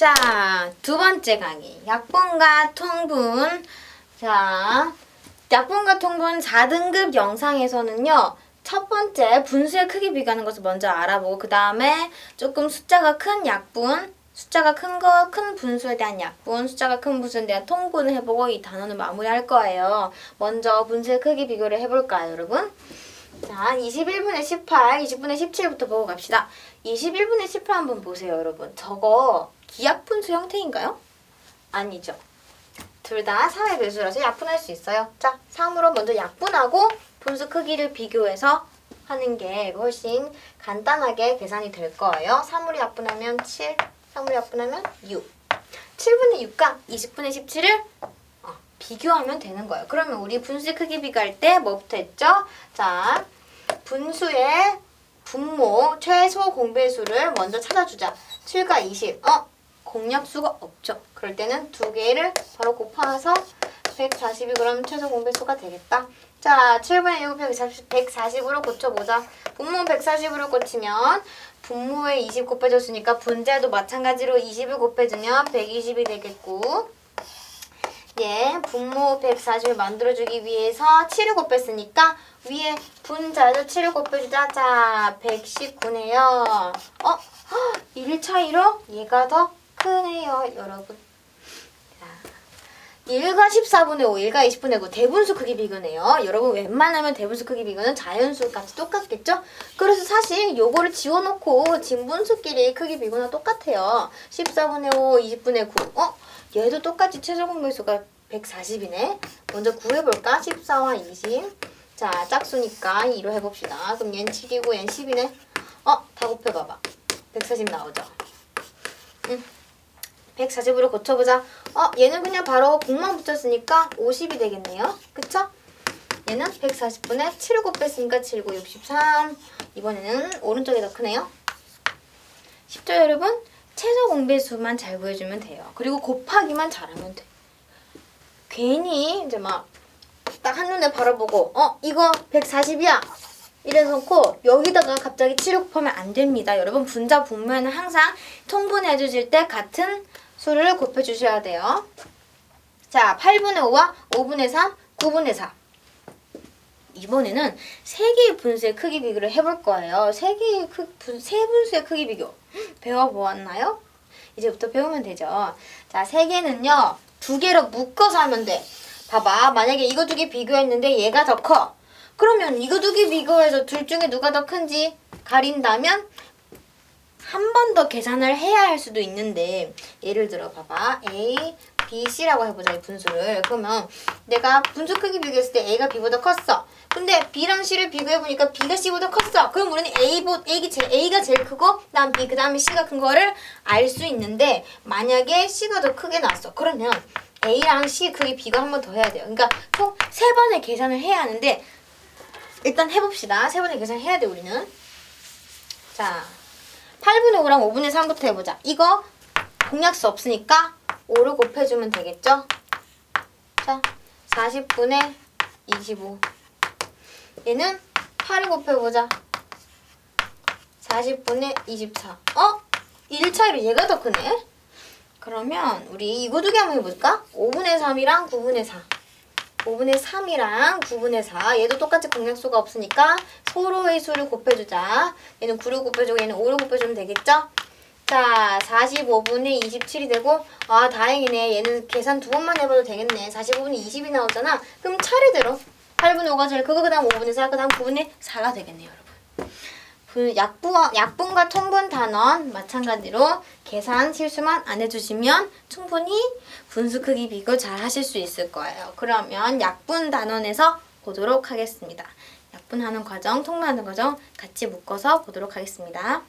자, 두 번째 강의. 약분과 통분. 자, 약분과 통분 4등급 영상에서는요. 첫 번째 분수의 크기 비교하는 것을 먼저 알아보고 그 다음에 조금 숫자가 큰 약분, 숫자가 큰 거, 큰 분수에 대한 약분, 숫자가 큰 분수에 대한 통분을 해보고 이 단원을 마무리할 거예요. 먼저 분수의 크기 비교를 해볼까요, 여러분? 자, 21분의 18, 20분의 17부터 보고 갑시다. 21분의 18 한번 보세요, 여러분. 저거 기약분수 형태인가요? 아니죠. 둘 다 3의 배수라서 약분할 수 있어요. 자, 3으로 먼저 약분하고 분수 크기를 비교해서 하는 게 훨씬 간단하게 계산이 될 거예요. 3으로 약분하면 7, 3으로 약분하면 6. 7분의 6과 20분의 17을 어, 비교하면 되는 거예요. 그러면 우리 분수의 크기 비교할 때 뭐부터 했죠? 자, 분수의 분모 최소 공배수를 먼저 찾아주자. 7과 20. 어? 공약수가 없죠. 그럴 때는 두 개를 바로 140이 그럼 최소 공배수가 되겠다. 자, 7분의 6 140, 140으로 고쳐보자. 분모 140으로 고치면 분모에 20 곱해줬으니까 분자도 마찬가지로 20을 곱해주면 120이 되겠고 예, 분모 140을 만들어주기 위해서 7을 곱했으니까 위에 분자도 7을 곱해주자. 자, 119네요. 어? 1 차이로 얘가 더 크네요, 여러분. 자, 1과 14분의 5, 1과 20분의 9 대분수 크기 비교네요. 여러분 웬만하면 대분수 크기 비교는 자연수 값이 똑같겠죠? 그래서 사실 요거를 지워놓고 진분수끼리 크기 비교는 똑같아요. 14분의 5, 20분의 9. 어? 얘도 똑같이 최저 공배수가 140이네. 먼저 구해볼까? 14와 20. 자, 짝수니까 2로 해봅시다. 그럼 얘는 7이고 얘는 10이네. 어? 다 곱해봐봐. 140 나오죠? 응. 140으로 고쳐보자. 어, 얘는 그냥 바로 0만 붙였으니까 50이 되겠네요. 그쵸? 얘는 140분에 7을 곱했으니까 7, 9, 63. 이번에는 오른쪽이 더 크네요. 쉽죠, 여러분? 최소 공배수만 잘 구해주면 돼요. 그리고 곱하기만 잘하면 돼. 괜히 이제 막 딱 한눈에 바라보고 어 이거 140이야 이래서 놓고 여기다가 갑자기 7을 곱하면 안 됩니다. 여러분 분자 분모에는 항상 통분해 주실 때 같은 수를 곱해 주셔야 돼요. 자 8분의 5와 5분의 3, 9분의 4 이번에는 세 개의 분수의 크기 비교를 해볼 거예요. 세 개의 크, 분, 세 분수의 크기 비교 배워보았나요? 이제부터 배우면 되죠. 자, 세 개는요, 두 개로 묶어서 하면 돼. 봐봐, 만약에 이거 두 개 비교했는데 얘가 더 커. 그러면 이거 두개 비교해서 둘 중에 누가 더 큰지 가린다면 한 번 더 계산을 해야 할 수도 있는데 예를 들어 봐봐. A, B, C라고 해보자 이 분수를. 그러면 내가 분수 크기 비교했을 때 A가 B보다 컸어. 근데 B랑 C를 비교해보니까 B가 C보다 컸어. 그럼 우리는 A보, A가, 제일, A가 제일 크고 그 다음 B 그 다음에 C가 큰 거를 알 수 있는데 만약에 C가 더 크게 나왔어. 그러면 A랑 C 크기 비교 한번 더 해야 돼요. 그러니까 총 세 번의 계산을 해야 하는데 일단 해봅시다 세 번의 계산 해야 돼 우리는 자 8분의 5랑 5분의 3부터 해보자. 이거 공약수 없으니까 5를 곱해주면 되겠죠? 자, 40분의 25. 얘는 8을 곱해보자. 40분의 24. 어? 1 차이로 얘가 더 크네? 그러면 우리 이거 두 개 한번 해볼까? 5분의 3이랑 9분의 4. 5분의 3이랑 9분의 4 얘도 똑같이 공약수가 없으니까 서로의 수를 곱해주자. 얘는 9를 곱해주고 얘는 5를 곱해주면 되겠죠? 자 45분의 27이 되고 아 다행이네. 얘는 계산 두 번만 해봐도 되겠네. 45분의 20이 나오잖아. 그럼 차례대로 8분의 5가 제일 크고 그 다음 5분의 4, 그 다음 9분의 4가 되겠네요 여러분 그 약분, 약분과 통분 단원 마찬가지로 계산 실수만 안 해주시면 충분히 분수 크기 비교 잘 하실 수 있을 거예요. 그러면 약분 단원에서 보도록 하겠습니다. 약분하는 과정, 통분하는 과정 같이 묶어서 보도록 하겠습니다.